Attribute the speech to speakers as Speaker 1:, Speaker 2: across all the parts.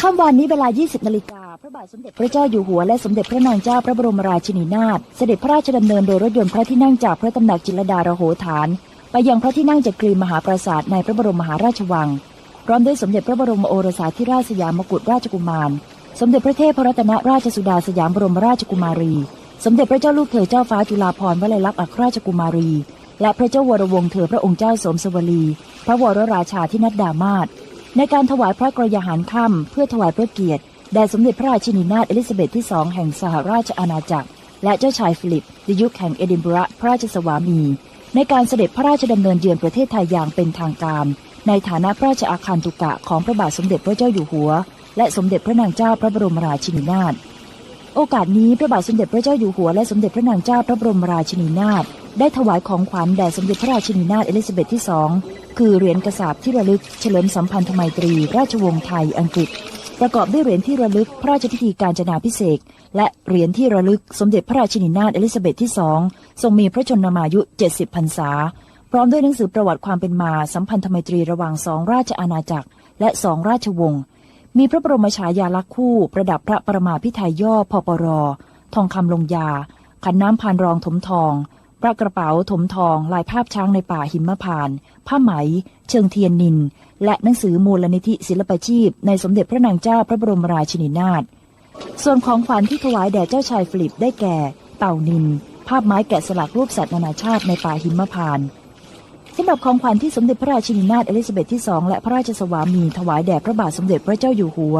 Speaker 1: ค่ำวันนี้เวลา 20 นาฬิกา พระบาทสมเด็จพระเจ้าอยู่หัวและสมเด็จพระนางเจ้าพระบรมราชินีนาถเสด็จพระราชดำเนินโดยรถยนต์พระที่นั่งจากพระตำหนักจิรดาระโหฐาน ไปยังพระที่นั่งจักรีมหาปราสาทในพระบรมมหาราชวัง พร้อมด้วยสมเด็จพระบรมโอรสาธิราชสยามกุฎราชกุมาร สมเด็จพระเทพรัตนราชสุดาสยามบรมราชกุมารี สมเด็จพระเจ้าลูกเธอเจ้าฟ้าจุฬาภรณ์วลัยลักษณ์อัครราชกุมารี และพระเจ้าวรวงศ์เธอพระองค์เจ้าสมสวลี พระวรราชาธินัดดามาศ ในการถวายพระกรยาหารค่ำเพื่อถวายพระเกียรติแด่สมเด็จพระราชินีนาถเอลิซาเบธที่สองแห่งสหราชอาณาจักร และเจ้าชายฟิลิปในยุคแห่งเอดินบะระพระราชสวามี ในการเสด็จพระราชดำเนินเยือนประเทศไทยอย่างเป็นทางการ ในฐานะพระราชอาคารตุกะของพระบาทสมเด็จพระเจ้าอยู่หัว และสมเด็จพระนางเจ้าพระบรมราชินีนาถโอกาสนี้พระบาทสมเด็จพระเจ้าอยู่หัวและสมเด็จพระนางเจ้าพระบรมราชินีนาถ ได้ถวายของขวัญแด่สมเด็จพระราชินีนาถเอลิซาเบธที่สองคือเหรียญกระสาบที่ระลึกเฉลิมสัมพันธไมตรีราชวงศ์ไทยอังกฤษ ประกอบด้วยเหรียญที่ระลึกพระราชพิธีการจนาพิเศษและเหรียญที่ระลึกสมเด็จพระราชินีนาถเอลิซาเบธที่สองทรงมีพระชนมายุ 70พรรษา พร้อมด้วยหนังสือประวัติความเป็นมาสัมพันธไมตรีระหว่างสองราชอาณาจักร และสองราชวงศ์มีพระบรมฉายาลักษณ์คู่ประดับพระประมาพิไทยย่อพปร ทองคำลงยา ขันน้ำพานรองถมทอง ระกระเป๋าถมทองลายภาพช้างในป่าหิมพาน ผ้าไหม เชิงเทียนนิน และหนังสือมูลนิธิศิลปชีพ ในสมเด็จพระนางเจ้าพระบรมราชินีนาถ ส่วนของขวัญที่ถวายแด่เจ้าชายฟิลิปได้แก่ เต่านิน ภาพไม้แกะสลักรูปสัตว์นานาชาติในป่าหิมพานสำหรับของขวัญที่สมเด็จพระราชินีนาถเอลิซาเบธที่สองและพระราชสวามีถวายแด่พระบาทสมเด็จพระเจ้าอยู่หัว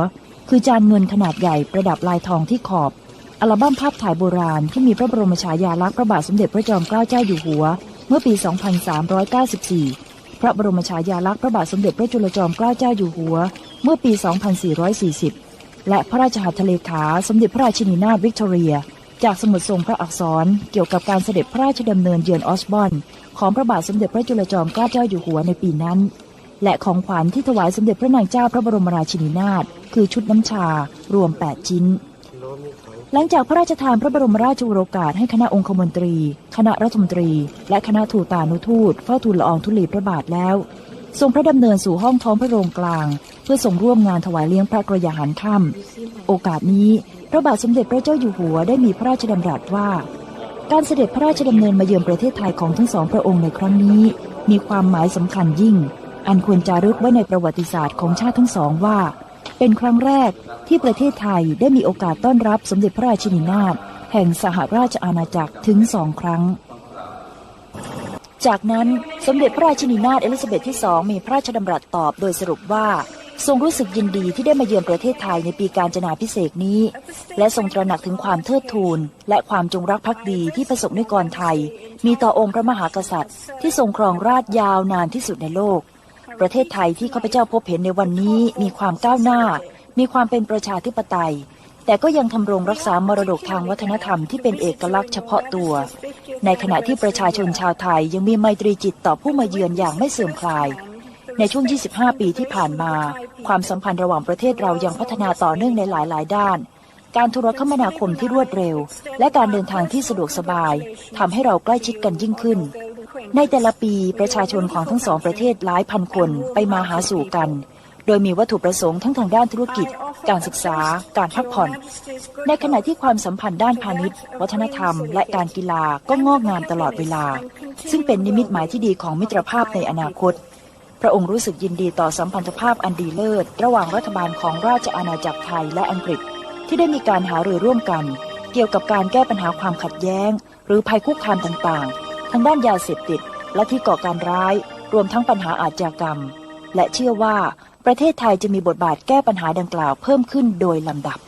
Speaker 1: คือจานเงินขนาดใหญ่ประดับลายทองที่ขอบ อัลบั้มภาพถ่ายโบราณที่มีพระบรมฉายาลักษณ์พระบาทสมเด็จพระจอมเกล้าเจ้าอยู่หัว เมื่อปี 2394 พระบรมฉายาลักษณ์พระบาทสมเด็จพระจุลจอมเกล้าเจ้าอยู่หัว เมื่อปี 2440 และพระราชหัตถเลขาสมเด็จพระราชินีนาถวิกตอเรีย จากสมุดทรงพระอักษรเกี่ยวกับการเสด็จพระราชดำเนินเยือนออสบอนของพระบาทสมเด็จพระจุลจอมเกล้าเจ้าอยู่หัวในปีนั้น และของขวัญที่ถวายสมเด็จพระนางเจ้าพระบรมราชินีนาถคือชุดน้ำชารวม 8 ชิ้น หลังจากพระราชทานพระบรมราชโอรกาสให้คณะองคมนตรี คณะรัฐมนตรี และคณะทูตานุทูตเฝ้าทูลละอองธุลีพระบาทแล้ว ทรงพระดำเนินสู่ห้องท้องพระโรงกลาง เพื่อส่งร่วมงานถวายเลี้ยงพระกรยาหารค่ำโอกาสนี้พระบาทสมเด็จพระเจ้าอยู่หัวได้มีพระราชดำรัสว่า การเสด็จพระราชดำเนินมาเยือนประเทศไทยของทั้งสองพระองค์ในครั้งนี้ มีความหมายสำคัญยิ่ง อันควรจารึกไว้ในประวัติศาสตร์ของชาติทั้งสองว่า เป็นครั้งแรกที่ประเทศไทยได้มีโอกาสต้อนรับสมเด็จพระราชินีนาถแห่งสหราชอาณาจักรถึงสองครั้ง จากนั้นสมเด็จพระราชินีนาถเอลิซาเบธที่สองมีพระราชดำรัสตอบโดยสรุปว่าทรงรู้สึกยินดีที่ได้มาเยือนประเทศไทยในปีการจนาพิเศษนี้ และทรงตระหนักถึงความเทิดทูน และความจงรักภักดีที่ประสบนิกรไทย มีต่อองค์พระมหากษัตริย์ที่ทรงครองราชยาวนานที่สุดในโลก ประเทศไทยที่ข้าพเจ้าพบเห็นในวันนี้มีความก้าวหน้า มีความเป็นประชาธิปไตย แต่ก็ยังทำรงรักษามรดกทางวัฒนธรรมที่เป็นเอกลักษณ์เฉพาะตัว ในขณะที่ประชาชนชาวไทยยังมีไมตรีจิตต่อผู้มาเยือนอย่างไม่เสื่อมคลาย ในช่วง 25 ปีที่ผ่านมา ความสัมพันธ์ระหว่างประเทศเรายังพัฒนาต่อเนื่องในหลาย ๆ ด้านการโทรคมนาคมที่รวดเร็ว และการเดินทางที่สะดวกสบายทำให้เราใกล้ชิดกันยิ่งขึ้น ในแต่ละปีประชาชนของทั้งสองประเทศหลายพันคนไปมาหาสู่กัน โดยมีวัตถุประสงค์ทั้งทางด้านธุรกิจ การศึกษา การพักผ่อน ในขณะที่ความสัมพันธ์ด้านพาณิชย์ วัฒนธรรม และการกีฬาก็งอกงามตลอดเวลา ซึ่งเป็นนิมิตหมายที่ดีของมิตรภาพในอนาคต พระองค์รู้สึกยินดีต่อสัมพันธภาพอันดีเลิศ ระหว่างรัฐบาลของราชอาณาจักรไทยและอังกฤษ ที่ได้มีการหารือร่วมกัน เกี่ยวกับการแก้ปัญหาความขัดแย้ง หรือภัยคุกคามต่างๆ ทั้งด้านยาเสพติดและที่ก่อการร้าย รวมทั้งปัญหาอาชญากรรม และเชื่อว่าประเทศไทยจะมีบทบาทแก้ปัญหาดังกล่าวเพิ่มขึ้นโดยลำดับ